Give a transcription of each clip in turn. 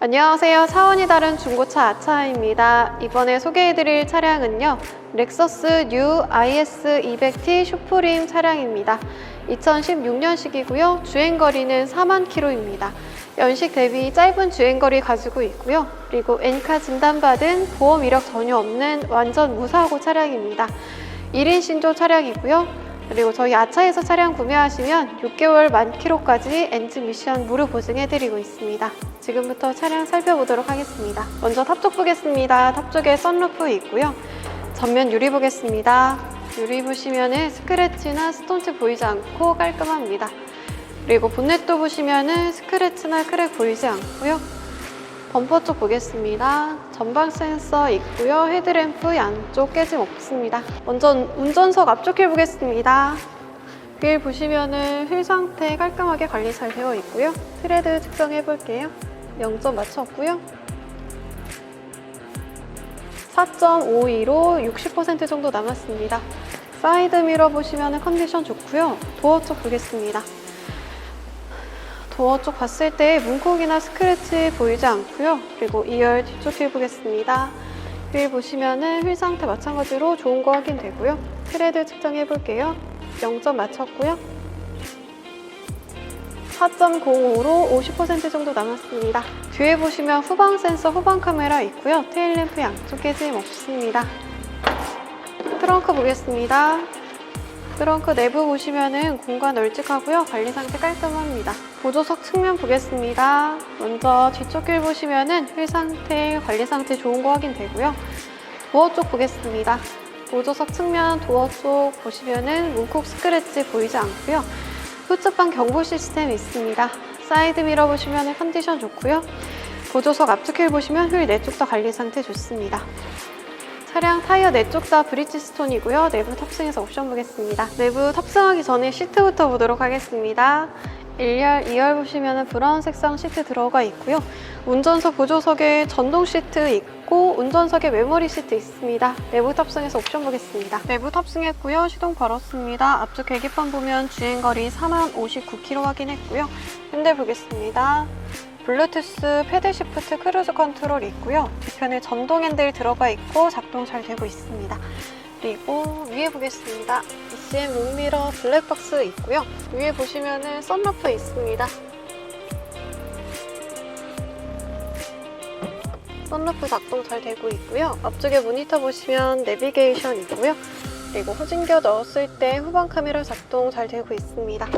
안녕하세요. 차원이 다른 중고차 아차입니다. 이번에 소개해드릴 차량은요. 렉서스 뉴 IS 200T 슈프림 차량입니다. 2016년식이고요. 주행거리는 4만 킬로입니다. 연식 대비 짧은 주행거리 가지고 있고요. 그리고 엔카 진단받은 보험 이력 전혀 없는 완전 무사고 차량입니다. 1인 신조 차량이고요. 그리고 저희 아차에서 차량 구매하시면 6개월 만 킬로까지 엔진 미션 무료 보증해드리고 있습니다. 지금부터 차량 살펴보도록 하겠습니다. 먼저 탑쪽 보겠습니다. 탑 쪽에 썬루프 있고요. 전면 유리 보겠습니다. 유리 보시면은 스크래치나 스톤치 보이지 않고 깔끔합니다. 그리고 본넷도 보시면은 스크래치나 크랙 보이지 않고요. 범퍼 쪽 보겠습니다. 전방 센서 있고요. 헤드램프 양쪽 깨짐 없습니다. 먼저 운전석 앞쪽 휠 보겠습니다. 휠 보시면은 휠 상태 깔끔하게 관리 잘 되어 있고요. 트레드 측정해 볼게요. 0점 맞췄고요. 4.52로 60% 정도 남았습니다. 사이드 미러 보시면 컨디션 좋고요. 도어 쪽 보겠습니다. 도어 쪽 봤을 때 문콕이나 스크래치 보이지 않고요. 그리고 2열 뒤쪽 휠 보겠습니다. 휠 보시면은 휠 상태 마찬가지로 좋은 거 확인되고요. 트레드 측정해 볼게요. 0점 맞췄고요. 4.05로 50% 정도 남았습니다. 뒤에 보시면 후방 센서, 후방 카메라 있고요. 테일 램프 양쪽 깨짐 없습니다. 트렁크 보겠습니다. 트렁크 내부 보시면은 공간 널찍하고요. 관리 상태 깔끔합니다. 보조석 측면 보겠습니다. 먼저 뒤쪽 휠 보시면은 휠 상태, 관리 상태 좋은 거 확인되고요. 도어 쪽 보겠습니다. 보조석 측면 도어 쪽 보시면은 문콕 스크래치 보이지 않고요. 후측방 경보 시스템 있습니다. 사이드 미러 보시면 컨디션 좋고요. 보조석 앞쪽 휠 보시면 휠 내쪽 다 관리 상태 좋습니다. 차량 타이어 내쪽 다 브릿지 스톤이고요. 내부 탑승해서 옵션 보겠습니다. 내부 탑승하기 전에 시트부터 보도록 하겠습니다. 1열, 2열 보시면 브라운 색상 시트 들어가 있고요. 운전석 보조석에 전동 시트 있고 운전석에 메모리 시트 있습니다. 내부 탑승해서 옵션 보겠습니다. 내부 탑승했고요. 시동 걸었습니다. 앞쪽 계기판 보면 주행거리 4만 59km 확인했고요. 핸들 보겠습니다. 블루투스 패드 시프트 크루즈 컨트롤 있고요. 뒤편에 전동 핸들 들어가 있고 작동 잘 되고 있습니다. 그리고 위에 보겠습니다. ECM 롱미러 블랙박스 있고요. 위에 보시면은 썬루프 있습니다. 썬루프 작동 잘 되고 있고요. 앞쪽에 모니터 보시면 내비게이션 있고요. 그리고 후진겨 넣었을 때 후방 카메라 작동 잘 되고 있습니다.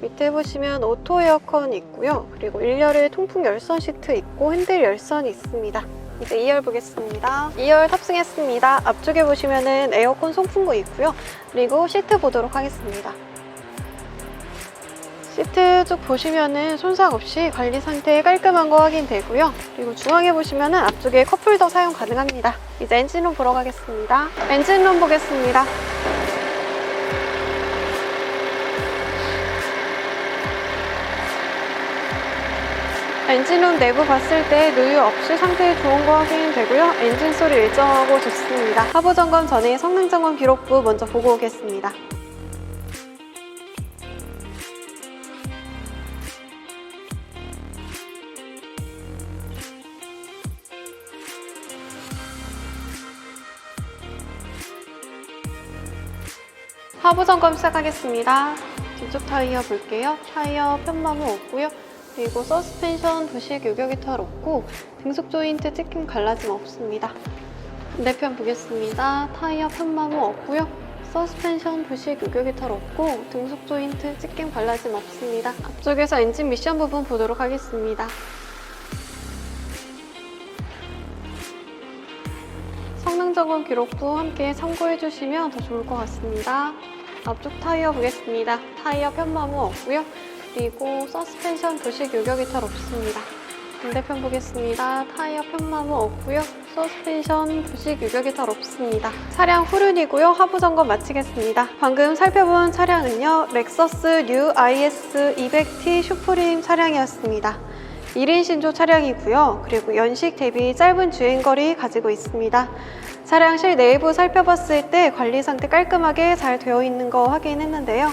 밑에 보시면 오토 에어컨 있고요. 그리고 1열에 통풍 열선 시트 있고 핸들 열선이 있습니다. 이제 2열 보겠습니다. 2열 탑승했습니다. 앞쪽에 보시면은 에어컨 송풍구 있고요. 그리고 시트 보도록 하겠습니다. 시트 쭉 보시면은 손상 없이 관리 상태 깔끔한 거 확인되고요. 그리고 중앙에 보시면은 앞쪽에 컵홀더 사용 가능합니다. 이제 엔진룸 보러 가겠습니다. 엔진룸 보겠습니다. 엔진룸 내부 봤을 때 누유 없이 상태 좋은 거 확인 되고요. 엔진 소리 일정하고 좋습니다. 하부 점검 전에 성능 점검 기록부 먼저 보고 오겠습니다. 하부 점검 시작하겠습니다. 뒤쪽 타이어 볼게요. 타이어 편마모 없고요. 그리고 서스펜션 부식 요격이 털 없고 등속 조인트 찍힘 갈라짐 없습니다. 반대편 보겠습니다. 타이어 편마모 없고요. 서스펜션 부식 요격이 털 없고 등속 조인트 찍힘 갈라짐 없습니다. 앞쪽에서 엔진 미션 부분 보도록 하겠습니다. 성능 점검 기록부 함께 참고해 주시면 더 좋을 것 같습니다. 앞쪽 타이어 보겠습니다. 타이어 편마모 없고요. 그리고 서스펜션 부식 요격이 잘 없습니다. 반대편 보겠습니다. 타이어 편마모 없고요. 서스펜션 부식 유격이 잘 없습니다. 차량 후륜이고요. 하부 점검 마치겠습니다. 방금 살펴본 차량은요. 렉서스 뉴 IS 200T 슈프림 차량이었습니다. 1인 신조 차량이고요. 그리고 연식 대비 짧은 주행거리 가지고 있습니다. 차량 실내부 살펴봤을 때 관리 상태 깔끔하게 잘 되어 있는 거 확인했는데요.